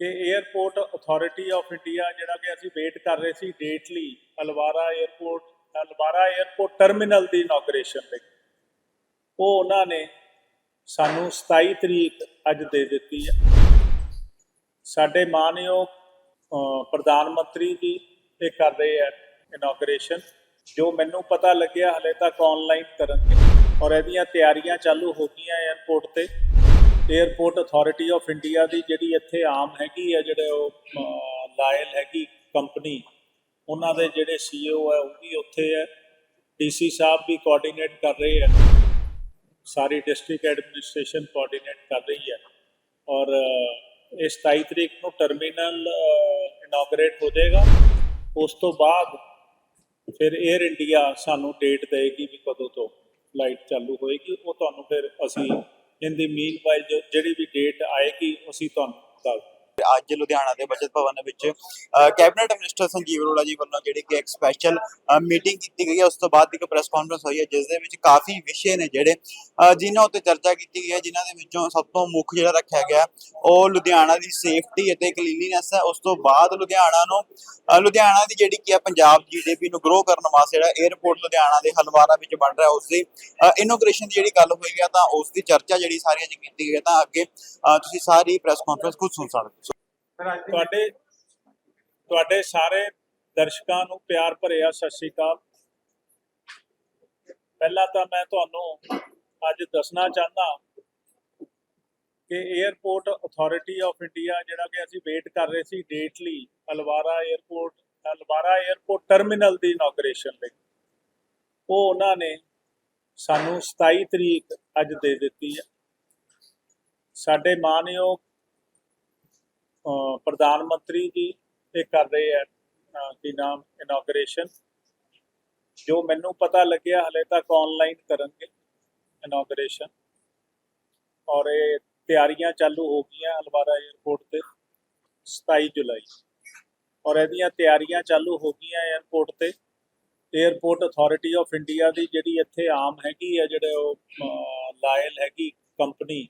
ਕਿ airport authority of India ਜਿਹੜਾ ਕਿ ਅਸੀਂ ਵੇਟ ਕਰ ਰਹੇ ਸੀ ਡੇਟ ਲਈ Halwara airport Halwara airport terminal ਦੀ ਇਨੋਗਰੇਸ਼ਨ 'ਤੇ ਉਹ ਉਹਨਾਂ ਨੇ ਸਾਨੂੰ 27 ਤਰੀਕ ਅੱਜ ਦੇ ਦਿੱਤੀ ਹੈ। ਸਾਡੇ ਮਾਨਯੋਗ ਪ੍ਰਧਾਨ ਮੰਤਰੀ ਜੀ ਇਹ ਕਰ ਰਹੇ ਹੈ ਇਨੋਗਰੇਸ਼ਨ ਜੋ ਮੈਨੂੰ ਪਤਾ ਲੱਗਿਆ ਹਲੇ ਤੱਕ ਆਨਲਾਈਨ ਕਰਨਗੇ। ਔਰ ਇਹਦੀਆਂ ਤਿਆਰੀਆਂ ਚਾਲੂ ਹੋ ਗਈਆਂ 에ਅਰਪੋਰਟ ਤੇ। ਏਅਰਪੋਰਟ ਅਥਾਰਟੀ ਆਫ ਇੰਡੀਆ ਦੀ ਜਿਹੜੀ ਇੱਥੇ ਆਮ ਹੈਗੀ ਆ ਜਿਹੜੇ ਉਹ ਲਾਇਲ ਹੈਗੀ ਕੰਪਨੀ ਉਹਨਾਂ ਦੇ ਜਿਹੜੇ ਸੀਓ ਹੈ ਉਹ ਵੀ ਉੱਥੇ ਹੈ ਡੀਸੀ ਸਾਹਿਬ ਵੀ ਕੋਆਰਡੀਨੇਟ ਕਰ ਰਹੇ ਹੈ ਸਾਰੀ ਡਿਸਟ੍ਰਿਕਟ ਐਡਮਿਨਿਸਟ੍ਰੇਸ਼ਨ ਕੋਆਰਡੀਨੇਟ ਕਰ ਰਹੀ ਹੈ ਔਰ ਇਸ 27 ਤਰੀਕ ਨੂੰ ਟਰਮੀਨਲ ਇਨੋਗਰੇਟ ਹੋ ਜਾਏਗਾ। ਉਸ ਤੋਂ ਬਾਅਦ ਫਿਰ 에ਅਰ ਇੰਡੀਆ ਸਾਨੂੰ ਡੇਟ ਦੇਗੀ ਵੀ ਕਦੋਂ ਤੋਂ ਫਲਾਈਟ ਚਾਲੂ ਹੋਏਗੀ। ਉਹ ਤੁਹਾਨੂੰ ਫਿਰ ਅਸੀਂ ਇਨ ਦੀ ਮੀਨਵਾਈਲ ਜੋ ਜਿਹੜੀ ਵੀ ਡੇਟ ਆਏਗੀ ਅਸੀਂ ਤੁਹਾਨੂੰ ਦੱਸ ਅੱਜ ਲੁਧਿਆਣਾ ਦੇ ਬਜਟ ਭਵਨ ਵਿੱਚ ਕੈਬਨਿਟ ਮਿਨਿਸਟਰ ਸੰਜੀਵ ਅਰੋੜਾ ਜੀ ਵੱਲੋਂ ਜਿਹੜੀ ਕਿ ਇੱਕ ਸਪੈਸ਼ਲ ਮੀਟਿੰਗ ਕੀਤੀ ਗਈ ਹੈ। ਉਸ ਤੋਂ ਬਾਅਦ ਇੱਕ ਪ੍ਰੈਸ ਕਾਨਫਰੰਸ ਹੋਈ ਹੈ ਜਿਸ ਦੇ ਵਿੱਚ ਕਾਫੀ ਵਿਸ਼ੇ ਨੇ ਜਿਹੜੇ ਅ, ਜਿਨ੍ਹਾਂ ਉੱਤੇ ਚਰਚਾ ਕੀਤੀ ਗਈ ਹੈ ਜਿਨ੍ਹਾਂ ਦੇ ਵਿੱਚੋਂ ਸਭ ਤੋਂ ਮੁੱਖ ਜਿਹੜਾ ਰੱਖਿਆ ਗਿਆ ਉਹ ਲੁਧਿਆਣਾ ਦੀ ਸੇਫਟੀ ਅਤੇ ਕਲੀਨਲੀਨੈਸ ਹੈ। ਉਸ ਤੋਂ ਬਾਅਦ ਲੁਧਿਆਣਾ ਨੂੰ ਲੁਧਿਆਣਾ ਦੀ ਜਿਹੜੀ ਕੀ ਹੈ ਪੰਜਾਬ ਜੀਡੀਪੀ ਨੂੰ ਗਰੋ ਕਰਨ ਵਾਸਤੇ ਜਿਹੜਾ 에ਅਰਪੋਰਟ ਲੁਧਿਆਣਾ ਦੇ ਹਲਵਾਰਾ ਵਿੱਚ ਬਣ ਰਿਹਾ ਉਸ ਦੀ ਇਨੋਗ੍ਰੇਸ਼ਨ ਦੀ ਜਿਹੜੀ ਗੱਲ ਹੋਈ ਹੈ ਤਾਂ ਉਸ ਦੀ ਚਰਚਾ ਜਿਹੜੀ ਸਾਰੀਆਂ ਅੱਜ ਕੀਤੀ ਗਈ ਹੈ ਤਾਂ ਅੱਗੇ ਤੁਸੀਂ ਸਾਰੀ ਪ੍ਰੈਸ ਕਾਨਫਰੰਸ ਖੁਦ ਸੁਣ ਸਕਦੇ ਹੋ। ਤੁਹਾਡੇ ਤੁਹਾਡੇ ਸਾਰੇ ਦਰਸ਼ਕਾਂ ਨੂੰ ਪਿਆਰ ਭਰਿਆ ਸਤਿ ਸ਼੍ਰੀ ਅਕਾਲ। ਪਹਿਲਾਂ ਤਾਂ ਮੈਂ ਤੁਹਾਨੂੰ ਅੱਜ ਦੱਸਣਾ ਚਾਹੁੰਦਾ ਕਿ 에ਅਰਪੋਰਟ ਅਥਾਰਟੀ ਆਫ ਇੰਡੀਆ ਜਿਹੜਾ ਕਿ ਅਸੀਂ ਵੇਟ ਕਰ ਰਹੇ ਸੀ ਡੇਟ ਲਈ Halwara airport Halwara airport terminal ਦੀ ਇਨੋਗ੍ਰੇਸ਼ਨ ਲਈ, ਉਹ ਉਹਨਾਂ ਨੇ ਸਾਨੂੰ 27 ਤਰੀਕ ਅੱਜ ਦੇ ਦਿੱਤੀ ਹੈ। ਸਾਡੇ ਮਾਨਯੋਗ ਪ੍ਰਧਾਨ ਮੰਤਰੀ ਜੀ ਇਹ ਕਰ ਰਹੇ ਹੈ ਕੀ ਨਾਮ ਇਨੋਗਰੇਸ਼ਨ ਜੋ ਮੈਨੂੰ ਪਤਾ ਲੱਗਿਆ, ਹਲੇ ਤੱਕ ਆਨਲਾਈਨ ਕਰਨਗੇ ਇਨੋਗਰੇਸ਼ਨ ਔਰ ਇਹ ਤਿਆਰੀਆਂ ਚਾਲੂ ਹੋ ਗਈਆਂ ਅਲਵਾਰਾ 에ਅਰਪੋਰਟ ਤੇ 27 ਜੁਲਾਈ। ਔਰ ਇਹਦੀਆਂ ਤਿਆਰੀਆਂ ਚਾਲੂ ਹੋ ਗਈਆਂ 에ਅਰਪੋਰਟ ਤੇ। 에ਅਰਪੋਰਟ ਅਥਾਰਟੀ ਆਫ ਇੰਡੀਆ ਦੀ ਜਿਹੜੀ ਇੱਥੇ ਆਮ ਹੈਗੀ ਹੈ ਜਿਹੜੇ ਉਹ ਲਾਇਲ ਹੈਗੀ ਕੰਪਨੀ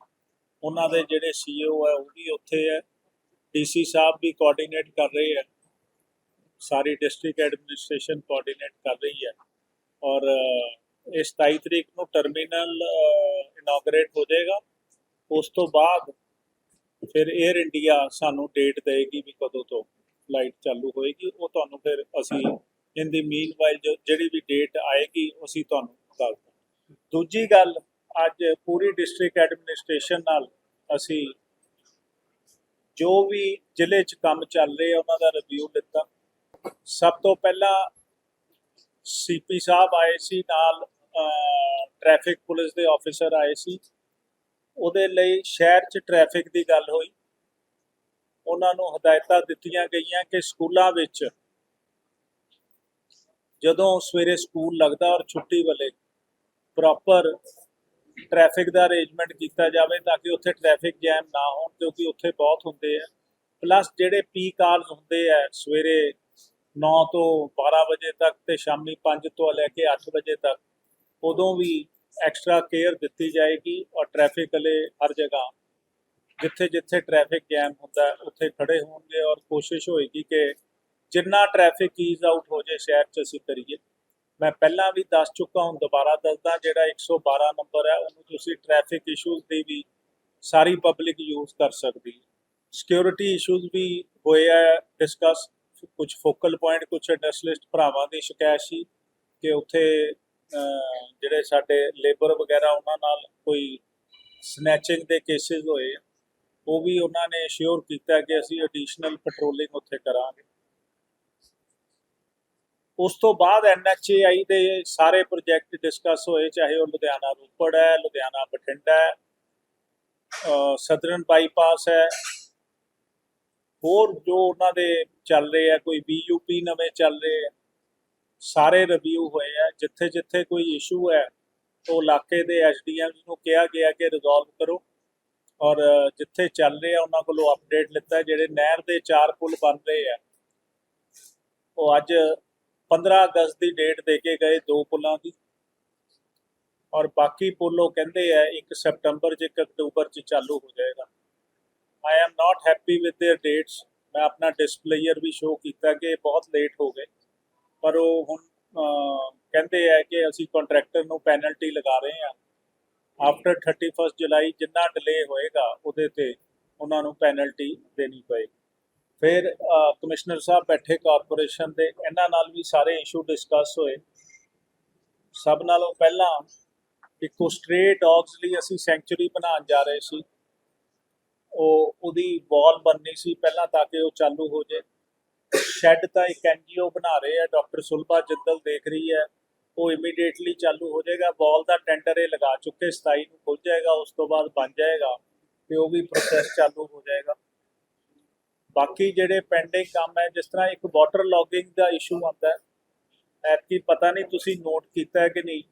ਉਹਨਾਂ ਦੇ ਜਿਹੜੇ ਸੀਓ ਹੈ ਉਹ ਵੀ ਉੱਥੇ ਹੈ। ਡੀਸੀ ਸਾਹਿਬ ਵੀ ਕੋਆਰਡੀਨੇਟ ਕਰ ਰਹੇ ਹੈ। ਸਾਰੀ ਡਿਸਟ੍ਰਿਕਟ ਐਡਮਿਨਿਸਟ੍ਰੇਸ਼ਨ ਕੋਆਰਡੀਨੇਟ ਕਰ ਰਹੀ ਹੈ। ਔਰ ਇਹ 27 ਤਰੀਕ ਨੂੰ ਟਰਮੀਨਲ ਇਨੋਗਰੇਟ ਹੋ ਜਾਏਗਾ। ਉਸ ਤੋਂ ਬਾਅਦ ਫਿਰ 에ਅਰ ਇੰਡੀਆ ਸਾਨੂੰ ਡੇਟ ਦੇਗੀ ਵੀ ਕਦੋਂ ਤੋਂ ਫਲਾਈਟ ਚਾਲੂ ਹੋਏਗੀ। ਉਹ ਤੁਹਾਨੂੰ ਫਿਰ ਅਸੀਂ ਇਨ ਦੀ ਮੀਨਵਾਈਲ ਜਿਹੜੀ ਵੀ ਡੇਟ ਆਏਗੀ, ਅਸੀਂ ਤੁਹਾਨੂੰ ਦੱਸ ਦਾਂਗੇ। ਦੂਜੀ ਗੱਲ, ਅੱਜ ਪੂਰੀ ਡਿਸਟ੍ਰਿਕਟ ਐਡਮਿਨਿਸਟ੍ਰੇਸ਼ਨ ਨਾਲ ਅਸੀਂ ਜੋ ਵੀ ਜ਼ਿਲ੍ਹੇ 'ਚ ਕੰਮ ਚੱਲ ਰਹੇ ਆ ਉਹਨਾਂ ਦਾ ਰਿਵਿਊ ਲਿੱਤਾ। ਸਭ ਤੋਂ ਪਹਿਲਾਂ ਸੀਪੀ ਸਾਹਿਬ ਆਏ ਸੀ, ਨਾਲ ਟ੍ਰੈਫਿਕ ਪੁਲਿਸ ਦੇ ਆਫੀਸਰ ਆਏ ਸੀ। ਉਹਦੇ ਲਈ ਸ਼ਹਿਰ 'ਚ ਟ੍ਰੈਫਿਕ ਦੀ ਗੱਲ ਹੋਈ। ਉਹਨਾਂ ਨੂੰ ਹਦਾਇਤਾਂ ਦਿੱਤੀਆਂ ਗਈਆਂ ਕਿ ਸਕੂਲਾਂ ਵਿੱਚ ਜਦੋਂ ਸਵੇਰੇ ਸਕੂਲ ਲੱਗਦਾ ਔਰ ਛੁੱਟੀ ਵੇਲੇ ਪ੍ਰੋਪਰ ਟ੍ਰੈਫਿਕ ਦਾ ਅਰੇਂਜਮੈਂਟ ਕੀਤਾ ਜਾਵੇ ਤਾਂ ਕਿ ਉੱਥੇ ਟ੍ਰੈਫਿਕ ਜੈਮ ਨਾ ਹੋਣ, ਕਿਉਂਕਿ ਉੱਥੇ ਬਹੁਤ ਹੁੰਦੇ ਆ। ਪਲੱਸ ਜਿਹੜੇ ਪੀਕ ਆਵਰਸ ਹੁੰਦੇ ਆ, ਸਵੇਰੇ 9 ਤੋਂ 12 ਵਜੇ ਤੱਕ ਤੇ ਸ਼ਾਮੀ 5 ਤੋਂ ਲੈ ਕੇ 8 ਵਜੇ ਤੱਕ, ਉਦੋਂ ਵੀ ਐਕਸਟਰਾ ਕੇਅਰ ਦਿੱਤੀ ਜਾਏਗੀ ਔਰ ਟ੍ਰੈਫਿਕ ਵਾਲੇ ਹਰ ਜਗ੍ਹਾ, ਜਿੱਥੇ ਜਿੱਥੇ ਟ੍ਰੈਫਿਕ ਜੈਮ ਹੁੰਦਾ, ਉੱਥੇ ਖੜੇ ਹੋਣਗੇ ਔਰ ਕੋਸ਼ਿਸ਼ ਹੋਏਗੀ ਕਿ ਜਿੰਨਾ ਟ੍ਰੈਫਿਕ ਈਜ਼ ਆਊਟ ਹੋ ਜਾਏ, ਸ਼ਹਿਰ 'ਚ ਅਸੀਂ ਕਰੀਏ। ਮੈਂ ਪਹਿਲਾਂ ਵੀ ਦੱਸ ਚੁੱਕਾ, ਹੁਣ ਦੁਬਾਰਾ ਦੱਸਦਾ, ਜਿਹੜਾ 112 ਨੰਬਰ ਹੈ, ਉਹਨੂੰ ਤੁਸੀਂ ਟ੍ਰੈਫਿਕ ਇਸ਼ੂਜ਼ ਦੀ ਵੀ ਸਾਰੀ ਪਬਲਿਕ ਯੂਜ਼ ਕਰ ਸਕਦੀ ਹੈ। ਸਿਕਿਉਰਿਟੀ ਇਸ਼ੂਜ਼ ਵੀ ਹੋਏ ਆ ਡਿਸਕਸ ਕੁਝ ਫੋਕਲ ਪੁਆਇੰਟ ਕੁਝ ਇੰਡਸਟਰੀਲਿਸਟ ਭਰਾਵਾਂ ਦੀ ਸ਼ਿਕਾਇਤ ਸੀ ਕਿ ਉੱਥੇ ਜਿਹੜੇ ਸਾਡੇ ਲੇਬਰ ਵਗੈਰਾ, ਉਹਨਾਂ ਨਾਲ ਕੋਈ ਸਨੈਚਿੰਗ ਦੇ ਕੇਸਿਸ ਹੋਏ ਉਹ ਵੀ ਉਹਨਾਂ ਨੇ ਅਸ਼ੋਰ ਕੀਤਾ ਕਿ ਅਸੀਂ ਐਡੀਸ਼ਨਲ ਪੈਟਰੋਲਿੰਗ ਉੱਥੇ ਕਰਾਂਗੇ। ਉਸ ਤੋਂ ਬਾਅਦ ਐਨਐਚਏਆਈ ਦੇ ਸਾਰੇ ਪ੍ਰੋਜੈਕਟ ਡਿਸਕਸ ਹੋਏ, ਚਾਹੇ ਉਹ ਲੁਧਿਆਣਾ ਰੋਪੜ ਹੈ, ਲੁਧਿਆਣਾ ਬਠਿੰਡਾ ਹੈ ਸਦਰਨ ਬਾਈਪਾਸ ਹੈ। ਹੋਰ ਜੋ ਉਹਨਾਂ ਦੇ ਚੱਲ ਰਹੇ ਆ, ਕੋਈ ਬੀਯੂਪੀ ਨਵੇਂ ਚੱਲ ਰਹੇ ਆ, ਸਾਰੇ ਰਿਵਿਊ ਹੋਏ ਆ। ਜਿੱਥੇ ਜਿੱਥੇ ਕੋਈ ਇਸ਼ੂ ਹੈ, ਉਹ ਇਲਾਕੇ ਦੇ ਐਸਡੀਐਮ ਨੂੰ ਕਿਹਾ ਗਿਆ ਕਿ ਰਿਜ਼ੋਲਵ ਕਰੋ। ਔਰ ਜਿੱਥੇ ਚੱਲ ਰਹੇ ਆ, ਉਹਨਾਂ ਕੋਲੋਂ ਅਪਡੇਟ ਲਿੱਤਾ, ਜਿਹੜੇ ਨਹਿਰ ਦੇ ਚਾਰ ਪੁਲ ਬਣ ਰਹੇ ਆ, ਉਹ ਅੱਜ 15 ਅਗਸਤ ਦੀ ਡੇਟ ਦੇ ਕੇ ਗਏ ਦੋ ਪੁਲਾਂ ਦੀ ਔਰ ਬਾਕੀ ਪੁਲ ਉਹ ਕਹਿੰਦੇ ਆ 1 ਸਤੰਬਰ 'ਚ 1 ਅਕਤੂਬਰ 'ਚ ਚਾਲੂ ਹੋ ਜਾਏਗਾ I am not happy with their dates ਮੈਂ ਆਪਣਾ ਡਿਸਪਲੇਅਰ ਵੀ ਸ਼ੋ ਕੀਤਾ ਕਿ ਇਹ ਬਹੁਤ ਲੇਟ ਹੋ ਗਏ ਪਰ ਉਹ ਹੁਣ ਅਹ, ਕਹਿੰਦੇ ਆ ਕਿ ਅਸੀਂ ਕੰਟਰੈਕਟਰ ਨੂੰ ਪੈਨਲਟੀ ਲਗਾ ਰਹੇ ਹਾਂ ਆਫਟਰ 31 ਜੁਲਾਈ ਜਿੰਨਾ ਡਿਲੇ ਹੋਏਗਾ ਉਹਦੇ ਤੇ ਉਹਨਾਂ ਨੂੰ ਪੈਨਲਟੀ ਦੇਣੀ ਪਏਗੀ ਫਿਰ ਕਮਿਸ਼ਨਰ ਸਾਹਿਬ ਬੈਠੇ ਕਾਰਪੋਰੇਸ਼ਨ ਦੇ, ਇਹਨਾਂ ਨਾਲ ਵੀ ਸਾਰੇ ਇਸ਼ੂ ਡਿਸਕਸ ਹੋਏ। ਸਭ ਨਾਲੋਂ ਪਹਿਲਾਂ ਇੱਕੋ ਸਟ੍ਰੇ ਡੌਗਸ ਲਈ ਅਸੀਂ ਸੈਂਚੁਰੀ ਬਣਾਉਣ ਜਾ ਰਹੇ ਸੀ। ਉਹ, ਉਹਦੀ ਵਾਲ ਬਣਨੀ ਸੀ ਪਹਿਲਾਂ ਤਾਂ ਕਿ ਉਹ ਚਾਲੂ ਹੋ ਜੇ ਸ਼ੈੱਡ ਤਾਂ ਇੱਕ ਐਨਜੀਓ ਬਣਾ ਰਹੇ ਆ ਡਾਕਟਰ ਸੁਲਭਾ ਜਿੰਦਲ ਦੇਖ ਰਹੀ ਹੈ। ਉਹ ਇਮੀਡੀਏਟਲੀ ਚਾਲੂ ਹੋ ਜਾਏਗਾ ਵਾਲ ਦਾ ਟੈਂਡਰ ਇਹ ਲਗਾ ਚੁੱਕੇ 27 ਨੂੰ ਖੁੱਲ ਜਾਏਗਾ, ਉਸ ਤੋਂ ਬਾਅਦ ਬਣ ਜਾਏਗਾ ਤੇ ਉਹ ਵੀ ਪ੍ਰੋਸੈਸ ਚਾਲੂ ਹੋ ਜਾਏਗਾ। ਬਾਕੀ ਜਿਹੜੇ ਪੈਂਡਿੰਗ ਕੰਮ ਹੈ, ਜਿਸ ਤਰ੍ਹਾਂ ਇੱਕ ਵਾਟਰ ਲੌਗਿੰਗ ਦਾ ਇਸ਼ੂ ਆਉਂਦਾ ਹੈ, ਐਤਕੀ ਪਤਾ ਨਹੀਂ ਤੁਸੀਂ ਨੋਟ ਕੀਤਾ ਹੈ ਕਿ ਨਹੀਂ।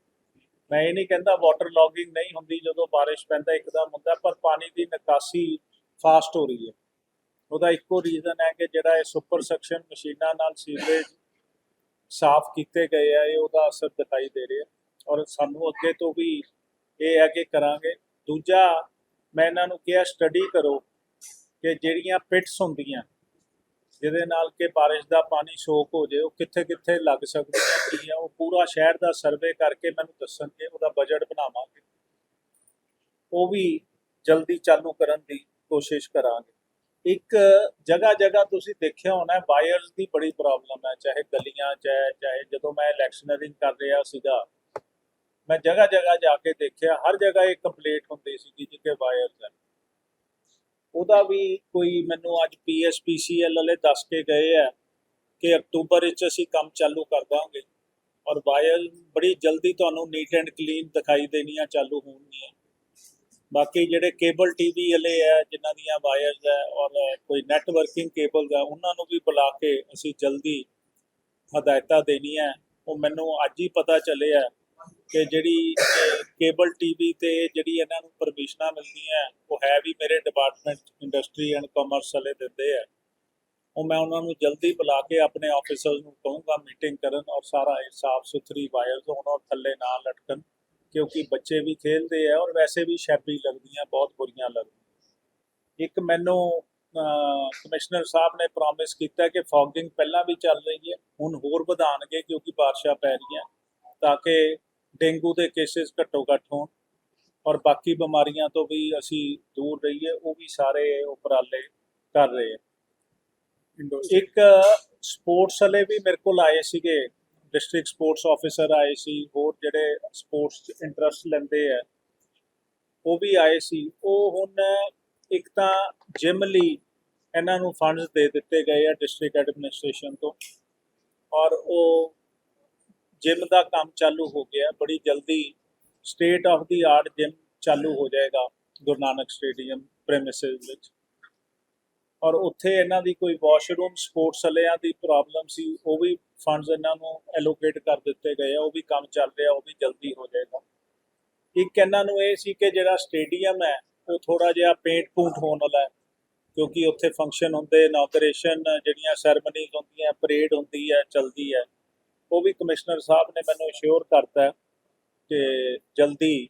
ਮੈਂ ਇਹ ਨਹੀਂ ਕਹਿੰਦਾ ਵਾਟਰ ਲੌਗਿੰਗ ਨਹੀਂ ਹੁੰਦੀ ਜਦੋਂ ਬਾਰਿਸ਼ ਪੈਂਦਾ ਇੱਕਦਮ ਹੁੰਦਾ, ਪਰ ਪਾਣੀ ਦੀ ਨਿਕਾਸੀ ਫਾਸਟ ਹੋ ਰਹੀ ਹੈ। ਉਹਦਾ ਇੱਕੋ ਰੀਜ਼ਨ ਹੈ ਕਿ ਜਿਹੜਾ ਇਹ ਸੁਪਰ ਸੈਕਸ਼ਨ ਮਸ਼ੀਨਾਂ ਨਾਲ ਸੀਵਰੇਜ ਸਾਫ਼ ਕੀਤੇ ਗਏ ਆ, ਇਹ ਉਹਦਾ ਅਸਰ ਦਿਖਾਈ ਦੇ ਰਿਹਾ। ਔਰ ਸਾਨੂੰ ਅੱਗੇ ਤੋਂ ਵੀ ਇਹ ਹੈ ਕਿ ਕਰਾਂਗੇ। ਦੂਜਾ, ਮੈਂ ਇਹਨਾਂ ਨੂੰ ਕਿਹਾ ਸਟੱਡੀ ਕਰੋ। ਕਿ ਜਿਹੜੀਆਂ ਪਿਟਸ ਹੁੰਦੀਆਂ ਜਿਹਦੇ ਨਾਲ ਕਿ ਬਾਰਿਸ਼ ਦਾ ਪਾਣੀ ਸੋਕ ਹੋ ਜੇ ਉਹ ਕਿੱਥੇ ਕਿੱਥੇ ਲੱਗ ਸਕਦੀਆਂ ਕੀ ਆ ਉਹ ਪੂਰਾ ਸ਼ਹਿਰ ਦਾ ਸਰਵੇ ਕਰਕੇ ਮੈਨੂੰ ਦੱਸਣਗੇ, ਉਹਦਾ ਬਜਟ ਬਣਾਵਾਂਗੇ। ਉਹ ਵੀ ਜਲਦੀ ਚਾਲੂ ਕਰਨ ਦੀ ਕੋਸ਼ਿਸ਼ ਕਰਾਂਗੇ। ਇੱਕ ਜਗ੍ਹਾ ਜਗ੍ਹਾ ਤੁਸੀਂ ਦੇਖਿਆ ਹੋਣਾ ਵਾਇਰਸ ਦੀ ਬੜੀ ਪ੍ਰੋਬਲਮ ਹੈ, ਚਾਹੇ ਗਲੀਆਂ ਚਾਹੇ ਚਾਹੇ ਜਦੋਂ ਮੈਂ ਇਲੈਕਸ਼ਨਰਿੰਗ ਕਰ ਰਿਹਾ ਸੀਗਾ, ਮੈਂ ਜਗ੍ਹਾ ਜਗ੍ਹਾ ਜਾ ਕੇ ਦੇਖਿਆ, ਹਰ ਜਗ੍ਹਾ ਇਹ ਕੰਪਲੀਟ ਹੁੰਦੀ ਸੀ ਕਿ ਕਿ ਵਾਇਰਸ ਹੈ। ਉਹਦਾ ਵੀ ਕੋਈ ਮੈਨੂੰ ਅੱਜ ਪੀਐਸਪੀਸੀਐਲ ਵਾਲੇ ਦੱਸ ਕੇ ਗਏ ਆ ਕਿ ਅਕਤੂਬਰ ਵਿੱਚ ਅਸੀਂ ਕੰਮ ਚਾਲੂ ਕਰ ਦਾਂਗੇ ਔਰ ਵਾਇਰ ਬੜੀ ਜਲਦੀ ਤੁਹਾਨੂੰ ਨੀਟ ਐਂਡ ਕਲੀਨ ਦਿਖਾਈ ਦੇਣੀਆਂ ਚਾਲੂ ਹੋਣਗੀਆਂ। ਬਾਕੀ ਜਿਹੜੇ ਕੇਬਲ ਟੀਵੀ ਵਾਲੇ ਆ, ਜਿਨ੍ਹਾਂ ਦੀਆਂ ਵਾਇਰਸ ਹੈ ਔਰ ਕੋਈ ਨੈਟਵਰਕਿੰਗ ਕੇਬਲਸ ਆ, ਉਹਨਾਂ ਨੂੰ ਵੀ ਬੁਲਾ ਕੇ ਅਸੀਂ ਜਲਦੀ ਹਦਾਇਤਾਂ ਦੇਣੀਆਂ। ਉਹ ਮੈਨੂੰ ਅੱਜ ਹੀ ਪਤਾ ਚੱਲਿਆ ਕਿ ਜਿਹੜੀ ਕੇਬਲ ਟੀਵੀ ਤੇ ਜਿਹੜੀ ਇਹਨਾਂ ਨੂੰ ਪਰਮਿਸ਼ਨਾਂ ਮਿਲਦੀਆਂ, ਉਹ ਹੈ ਵੀ ਮੇਰੇ ਡਿਪਾਰਟਮੈਂਟ ਇੰਡਸਟਰੀ ਐਂਡ ਕਾਮਰਸ ਵਾਲੇ ਦਿੰਦੇ ਆ। ਉਹ ਮੈਂ ਉਹਨਾਂ ਨੂੰ ਜਲਦੀ ਬੁਲਾ ਕੇ ਆਪਣੇ ਆਫੀਸਰਸ ਨੂੰ ਕਹੂੰਗਾ ਮੀਟਿੰਗ ਕਰਨ ਔਰ ਸਾਰਾ ਇਹ ਸਾਫ਼ ਸੁਥਰੀ ਵਾਇਰਸ ਹੋਣ ਔਰ ਥੱਲੇ ਨਾ ਲਟਕਣ, ਕਿਉਂਕਿ ਬੱਚੇ ਵੀ ਖੇਲਦੇ ਆ ਔਰ ਵੈਸੇ ਵੀ ਸ਼ੈਬੀ ਲੱਗਦੀਆਂ, ਬਹੁਤ ਬੁਰੀਆਂ ਲੱਗਦੀਆਂ। ਇੱਕ ਮੈਨੂੰ ਕਮਿਸ਼ਨਰ ਸਾਹਿਬ ਨੇ ਪ੍ਰੋਮਿਸ ਕੀਤਾ ਕਿ ਫੌਗਿੰਗ ਪਹਿਲਾਂ ਵੀ ਚੱਲ ਰਹੀ ਹੈ, ਹੁਣ ਹੋਰ ਵਧਾਣਗੇ ਕਿਉਂਕਿ ਬਾਰਿਸ਼ਾਂ ਪੈ ਰਹੀਆਂ, ਤਾਂ ਕਿ ਡੇਂਗੂ ਦੇ ਕੇਸਿਸ ਘੱਟੋ ਘੱਟ ਹੋਣ ਔਰ ਬਾਕੀ ਬਿਮਾਰੀਆਂ ਤੋਂ ਵੀ ਅਸੀਂ ਦੂਰ ਰਹੀਏ ਉਹ ਵੀ ਸਾਰੇ ਉਪਰਾਲੇ ਕਰ ਰਹੇ ਆ। ਇੱਕ ਸਪੋਰਟਸ ਵਾਲੇ ਵੀ ਮੇਰੇ ਕੋਲ ਆਏ ਸੀਗੇ ਡਿਸਟ੍ਰਿਕਟ ਸਪੋਰਟਸ ਆਫੀਸਰ ਆਏ ਸੀ ਹੋਰ ਜਿਹੜੇ ਸਪੋਰਟਸ ਇੰਟਰਸਟ ਲੈਂਦੇ ਆ ਉਹ ਵੀ ਆਏ ਸੀ। ਉਹ ਹੁਣ ਇੱਕ ਤਾਂ ਜਿਮ ਲਈ ਇਹਨਾਂ ਨੂੰ ਫੰਡਸ ਦੇ ਦਿੱਤੇ ਗਏ ਆ ਡਿਸਟ੍ਰਿਕਟ ਐਡਮਿਨਿਸਟ੍ਰੇਸ਼ਨ ਤੋਂ ਔਰ ਉਹ ਜਿਮ ਦਾ ਕੰਮ ਚਾਲੂ ਹੋ ਗਿਆ, ਬੜੀ ਜਲਦੀ state of the art gym ਚਾਲੂ ਹੋ ਜਾਏਗਾ ਗੁਰੂ ਨਾਨਕ ਸਟੇਡੀਅਮ ਪ੍ਰੈਮਿਸਿਸ ਵਿੱਚ। ਔਰ ਉੱਥੇ ਇਹਨਾਂ ਦੀ ਕੋਈ ਵਾਸ਼ਰੂਮ ਸਪੋਰਟਸ ਵਾਲਿਆਂ ਦੀ ਪ੍ਰੋਬਲਮ ਸੀ, ਉਹ ਵੀ ਫੰਡਸ ਇਹਨਾਂ ਨੂੰ ਐਲੋਕੇਟ ਕਰ ਦਿੱਤੇ ਗਏ ਆ, ਉਹ ਵੀ ਕੰਮ ਚੱਲ ਰਿਹਾ, ਉਹ ਵੀ ਜਲਦੀ ਹੋ ਜਾਏਗਾ। ਇੱਕ ਇਹਨਾਂ ਨੂੰ ਇਹ ਸੀ ਕਿ ਜਿਹੜਾ ਸਟੇਡੀਅਮ ਹੈ, ਉਹ ਥੋੜਾ ਜਿਹਾ ਪੇਂਟ ਪੂੰਟ ਹੋਣ ਵਾਲਾ ਹੈ, ਕਿਉਂਕਿ ਉੱਥੇ ਫੰਕਸ਼ਨ ਹੁੰਦੇ ਇਨੋਗ੍ਰੇਸ਼ਨ ਜਿਹੜੀਆਂ ਸੈਰਮਨੀਜ਼ ਹੁੰਦੀਆਂ ਪਰੇਡ ਹੁੰਦੀ ਹੈ, ਚਲਦੀ ਹੈ। ਉਹ ਵੀ ਕਮਿਸ਼ਨਰ ਸਾਹਿਬ ਨੇ ਮੈਨੂੰ ਸ਼ੋਰ ਕਰਤਾ ਕਿ ਜਲਦੀ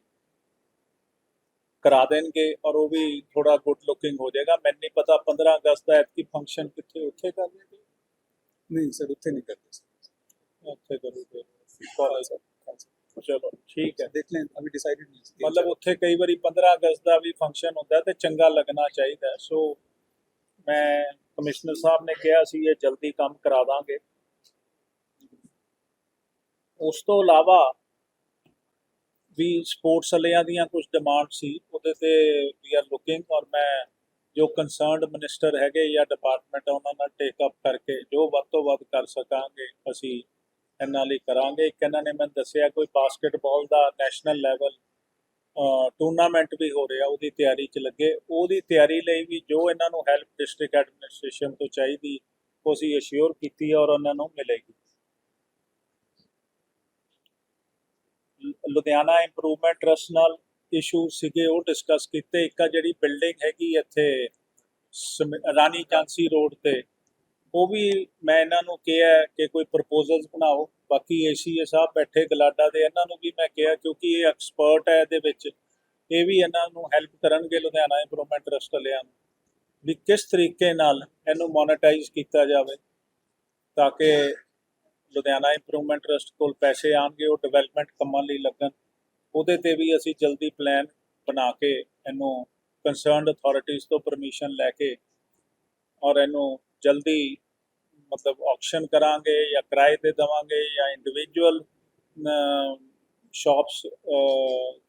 ਕਰਾ ਦੇਣਗੇ ਔਰ ਉਹ ਵੀ ਥੋੜਾ ਗੁੱਡ ਲੁਕਿੰਗ ਹੋ ਜਾਏਗਾ। ਮੈਨੂੰ ਨਹੀਂ ਪਤਾ 15 ਅਗਸਤ ਦਾ ਐਤਕੀ ਫੰਕਸ਼ਨ ਕਿੱਥੇ ਉੱਥੇ ਕਰ ਲੈਣਗੇ ਨਹੀਂ ਸਰ ਉੱਥੇ ਨਹੀਂ ਕਰਦੇ ਉੱਥੇ ਕਰੂਗੇ। ਕਾਲਜ ਚਲੋ ਠੀਕ ਹੈ। ਦੇਖ ਲੈਣ ਅਭੀ ਡਿਸਾਈਡਡ ਨਹੀਂ ਮਤਲਬ ਉੱਥੇ ਕਈ ਵਾਰੀ 15 ਅਗਸਤ ਦਾ ਵੀ ਫੰਕਸ਼ਨ ਹੁੰਦਾ ਤੇ ਚੰਗਾ ਲੱਗਣਾ ਚਾਹੀਦਾ। ਸੋ ਮੈਂ ਕਮਿਸ਼ਨਰ ਸਾਹਿਬ ਨੇ ਕਿਹਾ ਸੀ ਇਹ ਜਲਦੀ ਕੰਮ ਕਰਾ ਦਾਂਗੇ। ਉਸ ਤੋਂ ਇਲਾਵਾ ਵੀ ਸਪੋਰਟਸ ਵਾਲਿਆਂ ਦੀਆਂ ਕੁਝ ਡਿਮਾਂਡ ਸੀ, ਉਹਦੇ ਤੇ ਵੀ ਆਰ ਲੁਕਿੰਗ ਔਰ ਮੈਂ ਜੋ ਕੰਸਰਨਡ ਮਿਨਿਸਟਰ ਹੈਗੇ ਜਾਂ ਡਿਪਾਰਟਮੈਂਟ ਉਹਨਾਂ ਨਾਲ ਟੇਕ ਅਪ ਕਰਕੇ ਜੋ ਵੱਧ ਤੋਂ ਵੱਧ ਕਰ ਸਕਾਂਗੇ, ਅਸੀਂ ਇਹਨਾਂ ਲਈ ਕਰਾਂਗੇ। ਇੱਕ ਇਹਨਾਂ ਨੇ ਮੈਨੂੰ ਦੱਸਿਆ ਕੋਈ ਬਾਸਕਟਬਾਲ ਦਾ ਨੈਸ਼ਨਲ ਲੈਵਲ ਟੂਰਨਾਮੈਂਟ ਵੀ ਹੋ ਰਿਹਾ, ਉਹਦੀ ਤਿਆਰੀ 'ਚ ਲੱਗੇ। ਉਹਦੀ ਤਿਆਰੀ ਲਈ ਵੀ ਜੋ ਇਹਨਾਂ ਨੂੰ ਹੈਲਪ ਡਿਸਟ੍ਰਿਕਟ ਐਡਮਿਨਿਸਟ੍ਰੇਸ਼ਨ ਤੋਂ ਚਾਹੀਦੀ, ਉਹ ਅਸੀਂ ਅਸ਼ੋਰ ਕੀਤੀ ਔਰ ਉਹਨਾਂ ਨੂੰ ਮਿਲੇਗੀ। ਲੁਧਿਆਣਾ ਇੰਪਰੂਵਮੈਂਟ ਟਰਸਟ ਨਾਲ ਇਸ਼ੂ ਸੀਗੇ, ਉਹ ਡਿਸਕਸ ਕੀਤੇ। ਇੱਕ ਆ ਜਿਹੜੀ ਬਿਲਡਿੰਗ ਹੈਗੀ ਇੱਥੇ, ਸਮਿ- ਰਾਣੀ ਚਾਂਸੀ ਰੋਡ ਤੇ। ਉਹ ਵੀ ਮੈਂ ਇਹਨਾਂ ਨੂੰ ਕਿਹਾ ਕਿ ਕੋਈ ਪ੍ਰਪੋਜ਼ਲਸ ਬਣਾਓ। ਬਾਕੀ ਏਸੀਏ ਸਾਹਿਬ ਬੈਠੇ ਗਲਾਡਾ ਦੇ, ਇਹਨਾਂ ਨੂੰ ਵੀ ਮੈਂ ਕਿਹਾ ਕਿਉਂਕਿ ਇਹ ਐਕਸਪਰਟ ਹੈ ਇਹਦੇ ਵਿੱਚ। ਇਹ ਵੀ ਇਹਨਾਂ ਨੂੰ ਹੈਲਪ ਕਰਨਗੇ ਲੁਧਿਆਣਾ ਇੰਪਰੂਵਮੈਂਟ ਟਰਸਟ ਵਾਲਿਆਂ ਨੂੰ ਵੀ ਕਿਸ ਤਰੀਕੇ ਨਾਲ ਇਹਨੂੰ ਮੋਨੇਟਾਈਜ਼ ਕੀਤਾ ਜਾਵੇ, ਤਾਂ ਕਿ ਲੁਧਿਆਣਾ ਇੰਪਰੂਵਮੈਂਟ ਟਰਸਟ ਕੋਲ ਪੈਸੇ ਆਣਗੇ ਉਹ ਡਿਵੈਲਪਮੈਂਟ ਕੰਮਾਂ ਲਈ ਲੱਗਣ। ਉਹਦੇ ਤੇ ਵੀ ਅਸੀਂ ਜਲਦੀ ਪਲਾਨ ਬਣਾ ਕੇ ਇਹਨੂੰ ਕੰਸਰਨਡ ਅਥਾਰਟੀਜ਼ ਤੋਂ ਪਰਮਿਸ਼ਨ ਲੈ ਕੇ ਔਰ ਇਹਨੂੰ ਜਲਦੀ ਮਤਲਬ ਆਕਸ਼ਨ ਕਰਾਂਗੇ ਜਾਂ ਕਿਰਾਏ ਤੇ ਦਵਾਂਗੇ ਜਾਂ ਇੰਡੀਵਿਜੂਅਲ ਸ਼ਾਪਸ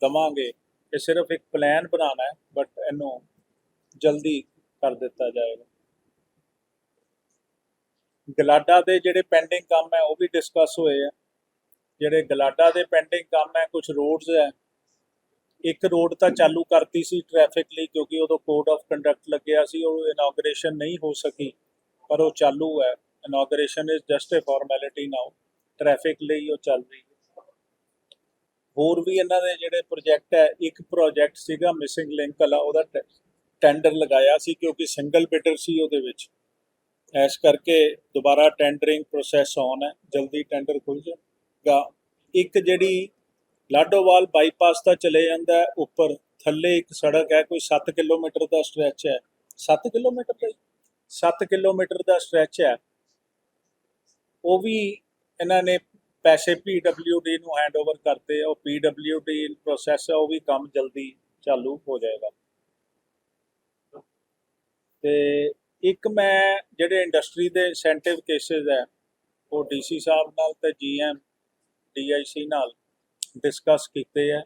ਦਵਾਂਗੇ। ਇਹ ਸਿਰਫ ਇੱਕ ਪਲਾਨ ਬਣਾਉਣਾ ਹੈ ਬਟ ਇਹਨੂੰ ਜਲਦੀ ਕਰ ਦਿੱਤਾ ਜਾਏਗਾ। ਗਲਾਡਾ ਦੇ ਜਿਹੜੇ ਪੈਂਡਿੰਗ ਕੰਮ ਹੈ, ਉਹ ਵੀ ਡਿਸਕਸ ਹੋਏ ਆ। ਜਿਹੜੇ ਗਲਾਡਾ ਦੇ ਪੈਂਡਿੰਗ ਕੰਮ ਹੈ ਕੁਝ ਰੋਡਸ ਹੈ। ਇੱਕ ਰੋਡ ਤਾਂ ਚਾਲੂ ਕਰਤੀ ਸੀ ਟ੍ਰੈਫਿਕ ਲਈ, ਕਿਉਂਕਿ ਉਦੋਂ ਕੋਡ ਆਫ ਕੰਡਕਟ ਲੱਗਿਆ ਸੀ, ਉਹ ਇਨੋਗ੍ਰੇਸ਼ਨ ਨਹੀਂ ਹੋ ਸਕੀ, ਪਰ ਉਹ ਚਾਲੂ ਹੈ। Inauguration is just a formality now traffic ਲਈ ਉਹ ਚੱਲ ਰਹੀ ਹੈ। ਹੋਰ ਵੀ ਇਹਨਾਂ ਦੇ ਜਿਹੜੇ ਪ੍ਰੋਜੈਕਟ ਹੈ, ਇੱਕ ਪ੍ਰੋਜੈਕਟ ਸੀਗਾ ਮਿਸਿੰਗ ਲਿੰਕ ਵਾਲਾ, ਉਹਦਾ ਟੈਂਡਰ ਲਗਾਇਆ ਸੀ, ਕਿਉਂਕਿ ਸਿੰਗਲ ਬਿਡਰ ਸੀ ਉਹਦੇ ਵਿੱਚ। ਇਸ ਕਰਕੇ ਦੁਬਾਰਾ ਟੈਂਡਰਿੰਗ ਪ੍ਰੋਸੈਸ ਔਨ ਹੈ, ਜਲਦੀ ਟੈਂਡਰ ਖੁੱਲ ਜਾਏਗਾ ਇੱਕ ਜਿਹੜੀ ਲਾਡੋਵਾਲ ਬਾਈਪਾਸ ਤਾਂ ਚਲੇ ਜਾਂਦਾ ਉੱਪਰ ਥੱਲੇ ਇੱਕ ਸੜਕ ਹੈ, ਕੋਈ 7 ਕਿਲੋਮੀਟਰ ਦਾ ਸਟ੍ਰੈਚ ਹੈ। 7 ਕਿਲੋਮੀਟਰ ਦਾ 7 ਕਿਲੋਮੀਟਰ ਦਾ ਸਟ੍ਰੈਚ ਹੈ। ਉਹ ਵੀ ਇਹਨਾਂ ਨੇ ਪੈਸੇ PWD ਨੂੰ ਹੈਂਡਓਵਰ ਕਰਤੇ ਆ, ਉਹ PWD ਪ੍ਰੋਸੈਸ ਹੈ, ਉਹ ਵੀ ਕੰਮ ਜਲਦੀ ਚਾਲੂ ਹੋ ਜਾਏਗਾ। ਤੇ ਇੱਕ ਮੈਂ ਜਿਹੜੇ ਇੰਡਸਟਰੀ ਦੇ ਇਨਸੈਂਟਿਵ ਕੇसेस ਹੈ, ਉਹ ਡੀਸੀ ਸਾਹਿਬ ਨਾਲ ਤੇ ਜੀਐਮ ਡੀਆਈਸੀ ਨਾਲ ਡਿਸਕਸ ਕੀਤੇ ਹੈ।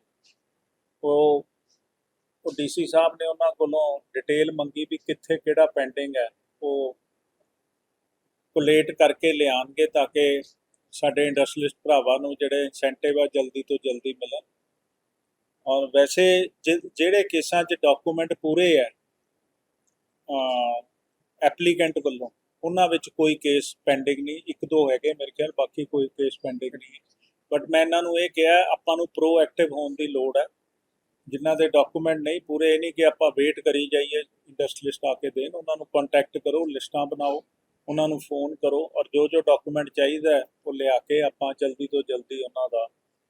ਉਹ ਉਹ ਡੀਸੀ ਸਾਹਿਬ ਨੇ ਉਹਨਾਂ ਕੋਲੋਂ ਡਿਟੇਲ ਮੰਗੀ ਵੀ ਕਿੱਥੇ ਕਿਹੜਾ ਪੈਂਡਿੰਗ ਹੈ, ਉਹ ਕੋਲੇਟ ਕਰਕੇ ਲਿਆਣਗੇ ਤਾਂ ਕਿ ਸਾਡੇ ਇੰਡਸਟਰੀਲਿਸਟ ਭਰਾਵਾਂ ਨੂੰ ਜਿਹੜੇ ਇਨਸੈਂਟਿਵ ਆ ਜਲਦੀ ਤੋਂ ਜਲਦੀ ਮਿਲਣ। ਔਰ ਵੈਸੇ ਜਿ- ਜਿਹੜੇ ਕੇਸਾਂ 'ਚ ਡਾਕੂਮੈਂਟ ਪੂਰੇ ਹੈ ਐਪਲੀਕੈਂਟ ਵੱਲੋਂ। ਉਹਨਾਂ ਵਿੱਚ ਕੋਈ ਕੇਸ ਪੈਂਡਿੰਗ ਨਹੀਂ ਇੱਕ ਦੋ ਹੈਗੇ ਮੇਰੇ ਖਿਆਲ ਬਾਕੀ ਕੋਈ ਕੇਸ ਪੈਂਡਿੰਗ ਨਹੀਂ। ਬਟ ਮੈਂ ਇਹਨਾਂ ਨੂੰ ਇਹ ਕਿਹਾ ਆਪਾਂ ਨੂੰ ਪ੍ਰੋਐਕਟਿਵ ਹੋਣ ਦੀ ਲੋੜ ਹੈ। ਜਿਨ੍ਹਾਂ ਦੇ ਡਾਕੂਮੈਂਟ ਨਹੀਂ ਪੂਰੇ ਇਹ ਨਹੀਂ ਕਿ ਆਪਾਂ ਵੇਟ ਕਰੀ ਜਾਈਏ ਇੰਡਸਟਰੀਲਿਸਟ ਆ ਕੇ ਦੇਣ। ਉਹਨਾਂ ਨੂੰ ਕੰਟੈਕਟ ਕਰੋ ਲਿਸਟਾਂ ਬਣਾਓ ਉਹਨਾਂ ਨੂੰ ਫੋਨ ਕਰੋ ਔਰ ਜੋ ਜੋ ਡਾਕੂਮੈਂਟ ਚਾਹੀਦਾ ਹੈ, ਉਹ ਲਿਆ ਕੇ ਆਪਾਂ ਜਲਦੀ ਤੋਂ ਜਲਦੀ ਉਹਨਾਂ ਦਾ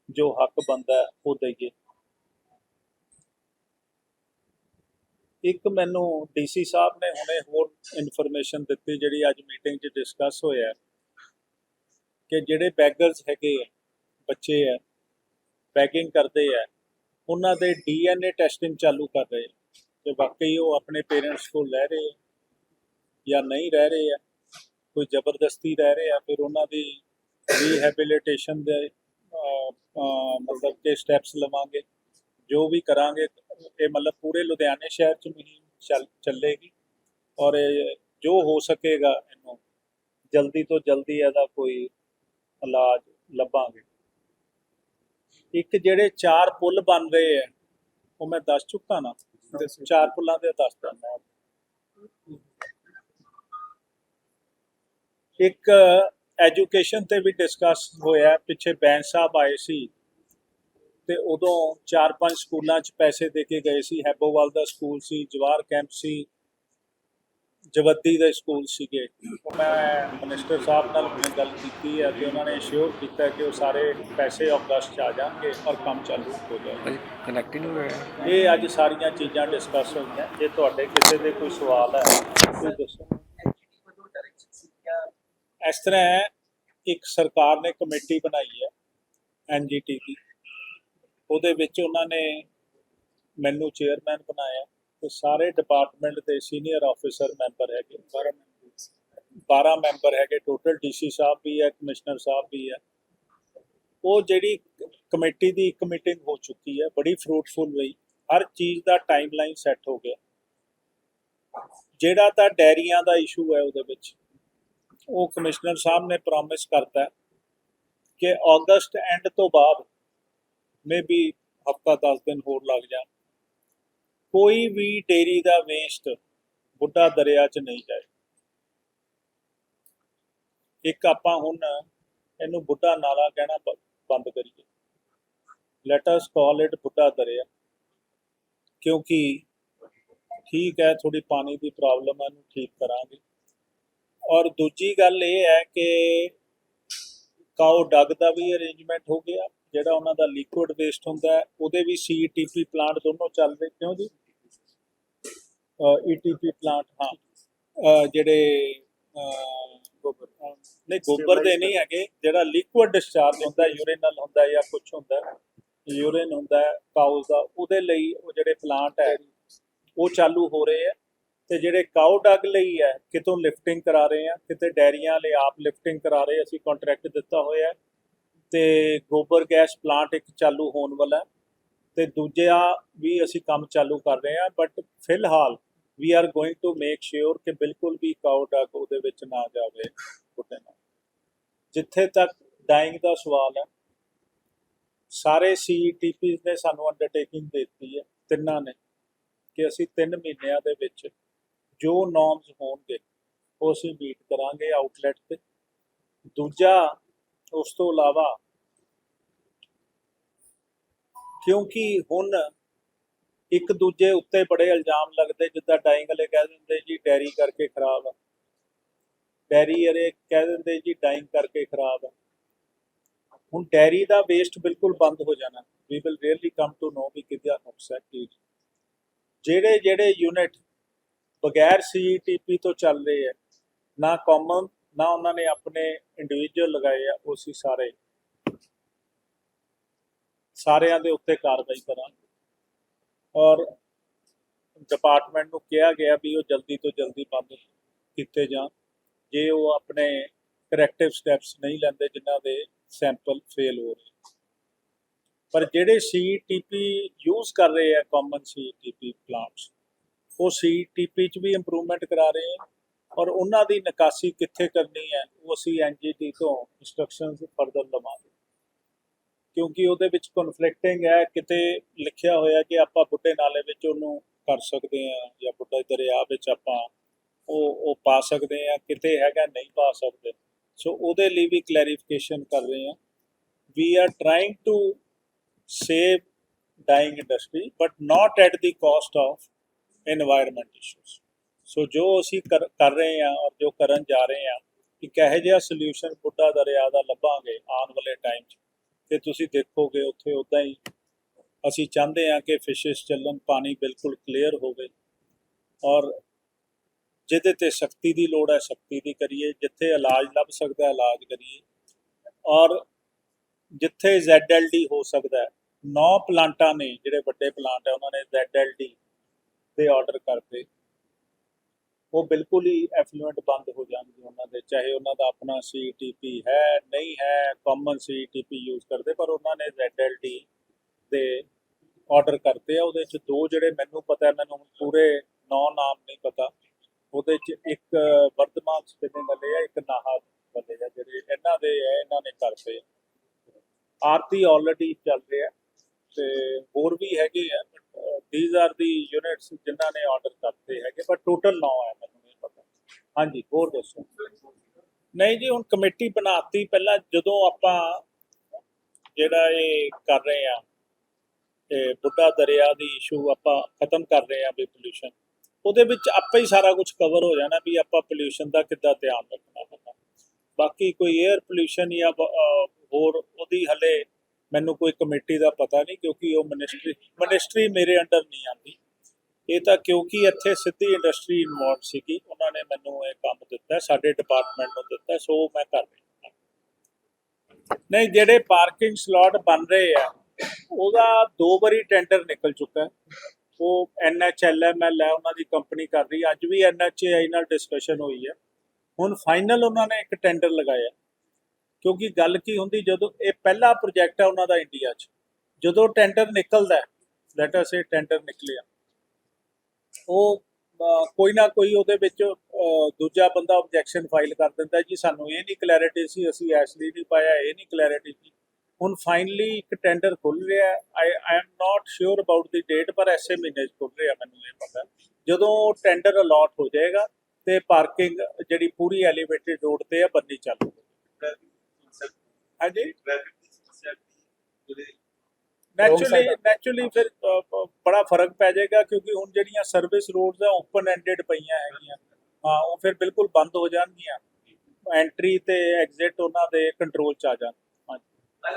ਜੋ ਹੱਕ ਬਣਦਾ ਉਹ ਦਈਏ। ਇੱਕ ਮੈਨੂੰ ਡੀਸੀ ਸਾਹਿਬ ਨੇ ਹੁਣੇ ਹੋਰ ਇਨਫੋਰਮੇਸ਼ਨ ਦਿੱਤੀ ਜਿਹੜੀ ਅੱਜ ਮੀਟਿੰਗ 'ਚ ਡਿਸਕਸ ਹੋਇਆ ਕਿ ਜਿਹੜੇ ਬੈਗਰਸ ਹੈਗੇ ਆ, ਬੱਚੇ ਆ ਬੈਗਿੰਗ ਕਰਦੇ ਆ, ਉਹਨਾਂ ਦੇ ਡੀਐਨਏ ਟੈਸਟਿੰਗ ਚਾਲੂ ਕਰ ਰਹੇ ਆ ਕਿ ਵਾਕਈ ਉਹ ਆਪਣੇ ਪੇਰੈਂਟਸ ਕੋਲ ਲੈ ਰਹੇ ਆ ਜਾਂ ਨਹੀਂ ਰਹਿ ਰਹੇ ਆ, ਕੋਈ ਜ਼ਬਰਦਸਤੀ ਰਹਿ ਰਹੇ ਆ, ਫਿਰ ਉਹਨਾਂ ਦੀ ਰੀਹੈਬਿਲਿਟੇਸ਼ਨ ਦੇ ਮਤਲਬ ਕਿ ਸਟੈਪਸ ਲਵਾਂਗੇ, ਜੋ ਵੀ ਕਰਾਂਗੇ, ਇਹ ਮਤਲਬ ਪੂਰੇ ਲੁਧਿਆਣੇ ਸ਼ਹਿਰ ਚ ਮੁਹਿੰਮ ਚੱਲ, ਚੱਲੇਗੀ। ਔਰ ਜੋ ਹੋ ਸਕੇਗਾ ਇਹਨੂੰ ਜਲਦੀ ਤੋਂ ਜਲਦੀ ਇਹਦਾ ਕੋਈ ਇਲਾਜ ਲੱਭਾਂਗੇ। ਇੱਕ ਜਿਹੜੇ ਚਾਰ ਪੁਲ ਬਣ ਰਹੇ ਆ ਉਹ ਮੈਂ ਦੱਸ ਚੁੱਕਾ ਨਾ। ਚਾਰ ਪੁੱਲਾਂ ਦੇ ਦੱਸ ਦਿੰਦਾ। ਇੱਕ ਐਜੂਕੇਸ਼ਨ ਤੇ ਵੀ ਡਿਸਕਸ ਹੋਇਆ ਪਿੱਛੇ ਬੈਂਸ ਸਾਹਿਬ ਆਏ ਸੀ ਤੇ ਉਦੋਂ ਚਾਰ ਪੰਜ ਸਕੂਲਾਂ 'ਚ ਪੈਸੇ ਦੇ ਕੇ ਗਏ ਸੀ। ਹੈਬੋਵਾਲ ਦਾ ਸਕੂਲ ਸੀ ਜਵਾਰ ਕੈਂਪ ਸੀ ਜਵੱਦੀ ਦੇ ਸਕੂਲ ਸੀਗੇ। ਉਹ ਮੈਂ ਮਿਨਿਸਟਰ ਸਾਹਿਬ ਨਾਲ ਵੀ ਗੱਲ ਕੀਤੀ ਹੈ ਤੇ ਉਹਨਾਂ ਨੇ ਸ਼ੋਰ ਕੀਤਾ ਕਿ ਉਹ ਸਾਰੇ ਪੈਸੇ ਅਗਸਤ 'ਚ ਆ ਜਾਣਗੇ ਔਰ ਕੰਮ ਚਾਲੂ ਹੋ ਜਾਏਗਾ। ਕਨੈਕਟ ਹੀ ਨਹੀਂ ਹੋਇਆ ਇਹ ਅੱਜ ਸਾਰੀਆਂ ਚੀਜ਼ਾਂ ਡਿਸਕਸ ਹੋਈਆਂ। ਜੇ ਤੁਹਾਡੇ ਕਿਸੇ ਦੇ ਕੋਈ ਸਵਾਲ ਹੈ ਤੁਸੀਂ ਦੱਸੋ। ਇਸ ਤਰ੍ਹਾਂ ਇੱਕ ਸਰਕਾਰ ਨੇ ਕਮੇਟੀ ਬਣਾਈ ਹੈ ਐਨਜੀਟੀ ਦੀ। ਉਹਦੇ ਵਿੱਚ ਉਹਨਾਂ ਨੇ ਮੈਨੂੰ ਚੇਅਰਮੈਨ ਬਣਾਇਆ। ਤੇ ਸਾਰੇ ਡਿਪਾਰਟਮੈਂਟ ਦੇ ਸੀਨੀਅਰ ਆਫੀਸਰ ਮੈਂਬਰ ਹੈਗੇ। 12 12 ਮੈਂਬਰ ਹੈਗੇ ਟੋਟਲ ਡੀਸੀ ਸਾਹਿਬ ਵੀ ਹੈ ਕਮਿਸ਼ਨਰ ਸਾਹਿਬ ਵੀ ਹੈ। ਉਹ ਜਿਹੜੀ ਕਮੇਟੀ ਦੀ ਇੱਕ ਮੀਟਿੰਗ ਹੋ ਚੁੱਕੀ ਹੈ, ਬੜੀ ਫਰੂਟਫੁਲ ਰਹੀ। ਹਰ ਚੀਜ਼ ਦਾ ਟਾਈਮਲਾਈਨ ਸੈੱਟ ਹੋ ਗਿਆ। ਜਿਹੜਾ ਤਾਂ ਡੈਰੀਆਂ ਦਾ ਇਸ਼ੂ ਹੈ ਉਹਦੇ ਵਿੱਚ, ਉਹ ਕਮਿਸ਼ਨਰ ਸਾਹਿਬ ਨੇ ਪ੍ਰੋਮਿਸ ਕਰਤਾ ਕਿ ਅਗਸਤ ਐਂਡ ਤੋਂ ਬਾਅਦ ਮੇਬੀ ਹਫਤਾ 10 ਦਿਨ ਹੋਰ ਲੱਗ ਜਾਣ। ਕੋਈ ਵੀ ਡੇਰੀ ਦਾ ਵੇਸਟ ਬੁੱਢਾ ਦਰਿਆ 'ਚ ਨਹੀਂ ਜਾਏ। ਇੱਕ ਆਪਾਂ ਹੁਣ ਇਹਨੂੰ ਬੁੱਢਾ ਨਾਲਾ ਕਹਿਣਾ ਬ- ਬੰਦ ਕਰੀਏ। ਲੈਟ ਅਸ ਕਾਲ ਇਟ ਬੁੱਢਾ ਦਰਿਆ। ਕਿਉਂਕਿ ਠੀਕ ਹੈ ਥੋੜੀ ਪਾਣੀ ਦੀ ਪ੍ਰੋਬਲਮ ਹੈ, ਇਹਨੂੰ ਠੀਕ ਕਰਾਂਗੇ। ਔਰ ਦੂਜੀ ਗੱਲ ਇਹ ਹੈ ਕਿ ਕਾਓ ਡੱਗ ਦਾ ਵੀ ਅਰੇਂਜਮੈਂਟ ਹੋ ਗਿਆ, ਜਿਹੜਾ ਉਹਨਾਂ ਦਾ ਲਿਕੁਇਡ ਵੇਸਟ ਹੁੰਦਾ ਉਹਦੇ ਵੀ ਸੀਟੀਪੀ ਪਲਾਂਟ ਦੋਨੋਂ ਚੱਲ ਰਹੇ, ਕਿਉਂ ਜੀ? ਈਟੀਪੀ ਪਲਾਂਟ ਹਾਂ। ਜਿਹੜੇ ਗੋਬਰ। ਨਹੀਂ, ਗੋਬਰ ਦੇ ਨਹੀਂ ਹੈਗੇ। ਜਿਹੜਾ ਲਿਕੁਇਡ ਡਿਸਚਾਰਜ ਹੁੰਦਾ ਯੂਰੀਨਲ ਹੁੰਦਾ ਜਾਂ ਕੁਝ ਹੁੰਦਾ ਯੂਰਿਨ ਹੁੰਦਾ ਕਾਊਸ ਦਾ, ਉਹਦੇ ਲਈ ਉਹ ਜਿਹੜੇ ਪਲਾਂਟ ਹੈ, ਉਹ ਚਾਲੂ ਹੋ ਰਹੇ ਆ। ਤੇ ਜਿਹੜੇ ਕਾਊ ਡੱਗ ਲਈ ਹੈ, ਕਿਤੋਂ ਲਿਫਟਿੰਗ ਕਰਾ ਰਹੇ ਆ, ਕਿਤੇ ਡੈਰੀਆਂ ਲਈ ਆਪ ਲਿਫਟਿੰਗ ਕਰਾ ਰਹੇ, ਅਸੀਂ ਕੰਟਰੈਕਟ ਦਿੱਤਾ ਹੋਇਆ ਹੈ। ਤੇ ਗੋਬਰ ਗੈਸ ਪਲਾਂਟ ਇੱਕ ਚਾਲੂ ਹੋਣ ਵਾਲਾ ਹੈ। ਤੇ ਦੂਜਾ ਵੀ ਅਸੀਂ ਕੰਮ ਚਾਲੂ ਕਰ ਰਹੇ ਹਾਂ ਬਟ ਫਿਲਹਾਲ we are going to make sure ਕਿ ਬਿਲਕੁਲ ਵੀ ਕਾਊ ਡਗ ਉਹਦੇ ਵਿੱਚ ਨਾ ਜਾਵੇ ਕੁੱਤੇ ਨਾਲ। ਜਿੱਥੇ ਤੱਕ ਡਾਈਂਗ ਦਾ ਸਵਾਲ ਹੈ, ਸਾਰੇ ਸੀਟੀਪੀਸ ਨੇ ਸਾਨੂੰ ਅੰਡਰਟੇਕਿੰਗ ਦਿੱਤੀ ਹੈ, ਤਿੰਨਾਂ ਨੇ, ਕਿ ਅਸੀਂ 3 ਮਹੀਨਿਆਂ ਦੇ ਵਿੱਚ ਜੋ ਨੋਰਮਸ ਹੋਣਗੇ, ਉਹ ਅਸੀਂ ਮੀਟ ਕਰਾਂਗੇ ਆਊਟਲੈਟ ਤੇ। ਦੂਜਾ, ਉਸ ਤੋਂ ਇਲਾਵਾ, ਕਿਉਂਕਿ ਹੁਣ ਇੱਕ ਦੂਜੇ ਉੱਤੇ ਬੜੇ ਇਲਜ਼ਾਮ ਲੱਗਦੇ, ਜਿੱਦਾਂ ਡਾਈਂਗ ਵਾਲੇ ਕਹਿ ਦਿੰਦੇ ਜੀ, ਡੈਰੀ ਕਰਕੇ ਖਰਾਬ। ਆ ਡੈਰੀ ਵਾਲੇ ਕਹਿ ਦਿੰਦੇ ਜੀ ਡਾਈਂਗ ਕਰਕੇ ਖਰਾਬ। ਆ ਹੁਣ ਡੈਰੀ ਦਾ ਵੇਸਟ ਬਿਲਕੁਲ ਬੰਦ ਹੋ ਜਾਣਾ। We will really come to know ਵੀ ਕਿਹਦਾ ਨੁਕਸਾ ਕੀ ਜਿਹੜੇ ਜਿਹੜੇ ਯੂਨਿਟ ਬਗੈਰ ਸੀਟੀਪੀ ਤੋਂ ਚੱਲ ਰਹੇ ਆ ਨਾ ਕਾਮਨ ਨਾ ਉਹਨਾਂ ਨੇ ਆਪਣੇ ਇੰਡੀਵਿਜੂਅਲ ਲਗਾਏ ਆ, ਉਹ ਸੀ ਸਾਰੇ, ਸਾਰਿਆਂ ਦੇ ਉੱਤੇ ਕਾਰਵਾਈ ਕਰਾਂਗੇ। ਔਰ ਡਿਪਾਰਟਮੈਂਟ ਨੂੰ ਕਿਹਾ ਗਿਆ ਵੀ ਉਹ ਜਲਦੀ ਤੋਂ ਜਲਦੀ ਬੰਦ ਕੀਤੇ ਜਾਣ। ਜੇ ਉਹ ਆਪਣੇ ਕਰੈਕਟਿਵ ਸਟੈਪਸ ਨਹੀਂ ਲੈਂਦੇ ਜਿਨ੍ਹਾਂ ਦੇ ਸੈਂਪਲ ਫੇਲ ਹੋ ਰਹੇ। ਪਰ ਜਿਹੜੇ ਸੀਟੀਪੀ ਯੂਜ਼ ਕਰ ਰਹੇ ਆ ਕਾਮਨ ਸੀਟੀਪੀ ਪਲਾਂਟਸ ਉਹ ਸੀਟੀਪੀ ਚ ਵੀ ਇੰਪਰੂਵਮੈਂਟ ਕਰਾ ਰਹੇ ਆ ਔਰ ਉਹਨਾਂ ਦੀ ਨਿਕਾਸੀ ਕਿੱਥੇ ਕਰਨੀ ਹੈ, ਉਹ ਅਸੀਂ ਐਨਜੀਟੀ ਤੋਂ ਇਨਸਟਰਕਸ਼ਨਸ ਫਰਦਰ ਲਵਾਂਗੇ। ਕਿਉਂਕਿ ਉਹਦੇ ਵਿੱਚ ਕਨਫਲਿਕਟਿੰਗ ਹੈ, ਕਿਤੇ ਲਿਖਿਆ ਹੋਇਆ ਕਿ ਆਪਾਂ ਬੁੱਢੇ ਨਾਲੇ ਵਿੱਚ ਉਹਨੂੰ ਕਰ ਸਕਦੇ ਆ ਜਾਂ ਬੁੱਢੇ ਦਰਿਆ ਵਿੱਚ ਆਪਾਂ ਉਹ ਉਹ ਪਾ ਸਕਦੇ ਆ ਕਿਤੇ ਹੈਗਾ ਨਹੀਂ ਪਾ ਸਕਦੇ। ਸੋ ਉਹਦੇ ਲਈ ਵੀ ਕਲੈਰੀਫਿਕੇਸ਼ਨ ਕਰ ਰਹੇ ਆ we are trying to save dying industry but not at the cost of environment issues so ਜੋ ਅਸੀਂ ਕਰ ਰਹੇ ਆ ਔਰ ਜੋ ਕਰਨ ਜਾ ਰਹੇ ਆ ਕਿ ਕਹੇ ਜਿਹਾ ਸੋਲੂਸ਼ਨ ਬੁੱਢਾ ਦਰਿਆ ਦਾ ਲੱਭਾਂਗੇ ਆਉਣ ਵਾਲੇ ਟਾਈਮ 'ਚ। ਤੇ ਤੁਸੀਂ ਦੇਖੋਗੇ ਉੱਥੇ ਉਦਾਂ ਹੀ ਅਸੀਂ ਚਾਹੁੰਦੇ ਹਾਂ ਕਿ ਫਿਸ਼ਸ ਚੱਲਣ, ਪਾਣੀ ਬਿਲਕੁਲ ਕਲੀਅਰ ਹੋਵੇ ਔਰ ਜਿਹਦੇ ਤੇ ਸ਼ਕਤੀ ਦੀ ਲੋੜ ਹੈ, ਸ਼ਕਤੀ ਦੀ ਕਰੀਏ, ਜਿੱਥੇ ਇਲਾਜ ਲੱਭ ਸਕਦਾ ਹੈ, ਇਲਾਜ ਕਰੀਏ ਔਰ ਜਿੱਥੇ ZLD ਹੋ ਸਕਦਾ ਹੈ, ਨੌ ਪਲਾਂਟਾਂ ਨੇ ਜਿਹੜੇ ਵੱਡੇ ਪਲਾਂਟ ਹੈ, ਉਹਨਾਂ ਨੇ ZLD ਦੇ ਆਰਡਰ ਕਰਤੇ। ਉਹ ਬਿਲਕੁਲ ਹੀ ਐਫਲੂਐਂਟ ਬੰਦ ਹੋ ਜਾਣਗੇ ਉਹਨਾਂ ਦੇ, ਚਾਹੇ ਉਹਨਾਂ ਦਾ ਆਪਣਾ ਸੀਟੀਪੀ ਹੈ, ਨਹੀਂ ਹੈ ਕਾਮਨ ਸੀਟੀਪੀ ਯੂਜ਼ ਕਰਦੇ, ਪਰ ਉਹਨਾਂ ਨੇ ZLD ਦੇ ਆਰਡਰ ਕਰਤੇ ਆ, ਉਹਦੇ ਚ ਦੋ ਜਿਹੜੇ ਮੈਨੂੰ ਪਤਾ ਹੈ ਮੈਨੂੰ ਪੂਰੇ ਨੌ ਨਾਮ ਨਹੀਂ ਪਤਾ, ਉਹਦੇ ਚ ਇੱਕ ਵਰਤਮਾਨ ਸਥਿਤੀ ਵਾਲੇ ਆ, ਇੱਕ ਨਾਹਾ ਵਾਲੇ ਆ, ਜਿਹੜੇ ਇਹਨਾਂ ਦੇ ਹੈ ਇਹਨਾਂ ਨੇ ਕਰਤੇ ਆਰਤੀ ਆਲਰੇਡੀ ਚੱਲ ਰਿਹਾ, ਤੇ ਹੋਰ ਵੀ ਹੈਗੇ ਆ ਥੀਸ ਆਰ ਦੀ ਯੂਨਿਟਸ ਜਿਨ੍ਹਾਂ ਨੇ ਆਰਡਰ ਕਰਤੇ ਹੈਗੇ ਪਰ ਟੋਟਲ 9 ਹੈ ਹਾਂਜੀ, ਹੋਰ ਦੱਸੋ। ਨਹੀਂ ਜੀ, ਹੁਣ ਕਮੇਟੀ ਬਣਾਤੀ। ਪਹਿਲਾਂ ਜਦੋਂ ਆਪਾਂ ਜਿਹੜਾ ਇਹ ਕਰ ਰਹੇ ਆ ਤੇ ਬੁੱਢਾ ਦਰਿਆ ਦੀ ਇਸ਼ੂ ਆਪਾਂ ਖਤਮ ਕਰ ਰਹੇ ਆ ਵੀ ਪੋਲੂਸ਼ਨ ਉਹਦੇ ਵਿੱਚ ਆਪੇ ਹੀ ਸਾਰਾ ਕੁਝ ਕਵਰ ਹੋ ਜਾਣਾ ਵੀ ਆਪਾਂ ਪੋਲੂਸ਼ਨ ਦਾ ਕਿੱਦਾਂ ਧਿਆਨ ਰੱਖਣਾ ਹੈ। ਬਾਕੀ ਕੋਈ 에ਅਰ ਪੋਲੂਸ਼ਨ ਜਾਂ ਹੋਰ ਉਹਦੀ ਹਲੇ ਮੈਨੂੰ ਕੋਈ ਕਮੇਟੀ ਦਾ ਪਤਾ ਨਹੀਂ, ਕਿਉਂਕਿ ਉਹ ਮਿਨਿਸਟਰੀ ਮਿਨਿਸਟਰੀ ਮੇਰੇ ਅੰਡਰ ਨਹੀਂ ਆਉਂਦੀ। ਇਹ ਤਾਂ ਕਿਉਂਕਿ ਇੱਥੇ ਸਿੱਧੀ ਇੰਡਸਟਰੀ ਇਨਵੋਲਵ ਸੀਗੀ ਉਹਨਾਂ ਨੇ ਮੈਨੂੰ ਇਹ ਕੰਮ ਦਿੱਤਾ ਸਾਡੇ ਡਿਪਾਰਟਮੈਂਟ ਨੂੰ ਦਿੱਤਾ ਹੈ, ਸੋ ਮੈਂ ਕਰ ਰਿਹਾ ਨਹੀਂ ਜਿਹੜੇ ਪਾਰਕਿੰਗ ਸਲਾਟ ਬਣ ਰਹੇ ਆ ਉਹਦਾ ਦੋ ਵਾਰੀ ਟੈਂਡਰ ਨਿਕਲ ਚੁੱਕਾ ਹੈ। ਉਹ ਐਨਐਚਐਲਐਮਐਲ ਹੈ ਉਹਨਾਂ ਦੀ ਕੰਪਨੀ ਕਰ ਰਹੀ ਅੱਜ ਵੀ ਐਨਐਚਏਆਈ ਨਾਲ ਡਿਸਕਸ਼ਨ ਹੋਈ ਹੈ। ਹੁਣ ਫਾਈਨਲ ਉਹਨਾਂ ਨੇ ਇੱਕ ਟੈਂਡਰ ਲਗਾਇਆ। ਕਿਉਂਕਿ ਗੱਲ ਕੀ ਹੁੰਦੀ ਜਦੋਂ ਇਹ ਪਹਿਲਾ ਪ੍ਰੋਜੈਕਟ ਹੈ ਉਹਨਾਂ ਦਾ ਇੰਡੀਆ 'ਚ ਜਦੋਂ ਟੈਂਡਰ ਨਿਕਲਦਾ ਲੈਟ ਅਸ ਸੇ ਟੈਂਡਰ ਨਿਕਲਿਆ ਉਹ ਕੋਈ ਨਾ ਕੋਈ ਉਹਦੇ ਵਿੱਚ ਦੂਜਾ ਬੰਦਾ ਆਬਜੈਕਸ਼ਨ ਫਾਈਲ ਕਰ ਦਿੰਦਾ ਜੀ। ਸਾਨੂੰ ਇਹ ਨਹੀਂ ਕਲੈਰਿਟੀ ਸੀ ਅਸੀਂ ਇਸ ਲਈ ਨਹੀਂ ਪਾਇਆ ਇਹ ਨਹੀਂ ਕਲੈਰਿਟੀ ਸੀ। ਹੁਣ ਫਾਈਨਲੀ ਇੱਕ ਟੈਂਡਰ ਖੁੱਲ ਰਿਹਾ I I am not sure about the date ਪਰ ਐਸੇ ਮਹੀਨੇ 'ਚ ਖੁੱਲ ਰਿਹਾ ਮੈਨੂੰ ਇਹ ਪਤਾ। ਜਦੋਂ ਟੈਂਡਰ ਅਲਾਟ ਹੋ ਜਾਏਗਾ ਤੇ ਪਾਰਕਿੰਗ ਜਿਹੜੀ ਪੂਰੀ ਐਲੀਵੇਟਡ ਰੋਡ ਤੇ ਹੈ ਬੰਨੀ ਚਾਲੂ। ਹਾਂਜੀ? ਨੈਚੁਰਲੀ ਨੈਚੁਰਲੀ ਫਿਰ ਅ, ਅ, ਬੜਾ ਫ਼ਰਕ ਪੈ ਜਾਏਗਾ ਕਿਉਂਕਿ ਹੁਣ ਜਿਹੜੀਆਂ ਸਰਵਿਸ ਰੋਡਸ ਆ ਓਪਨ ਐਂਡਡ ਪਈਆਂ ਹੈਗੀਆਂ। ਹਾਂ ਉਹ ਫਿਰ ਬਿਲਕੁਲ ਬੰਦ ਹੋ ਜਾਣਗੀਆਂ। ਐਂਟਰੀ ਤੇ ਐਗਜ਼ਿਟ ਉਹਨਾਂ ਦੇ ਕੰਟਰੋਲ ਚ ਆ ਜਾਣ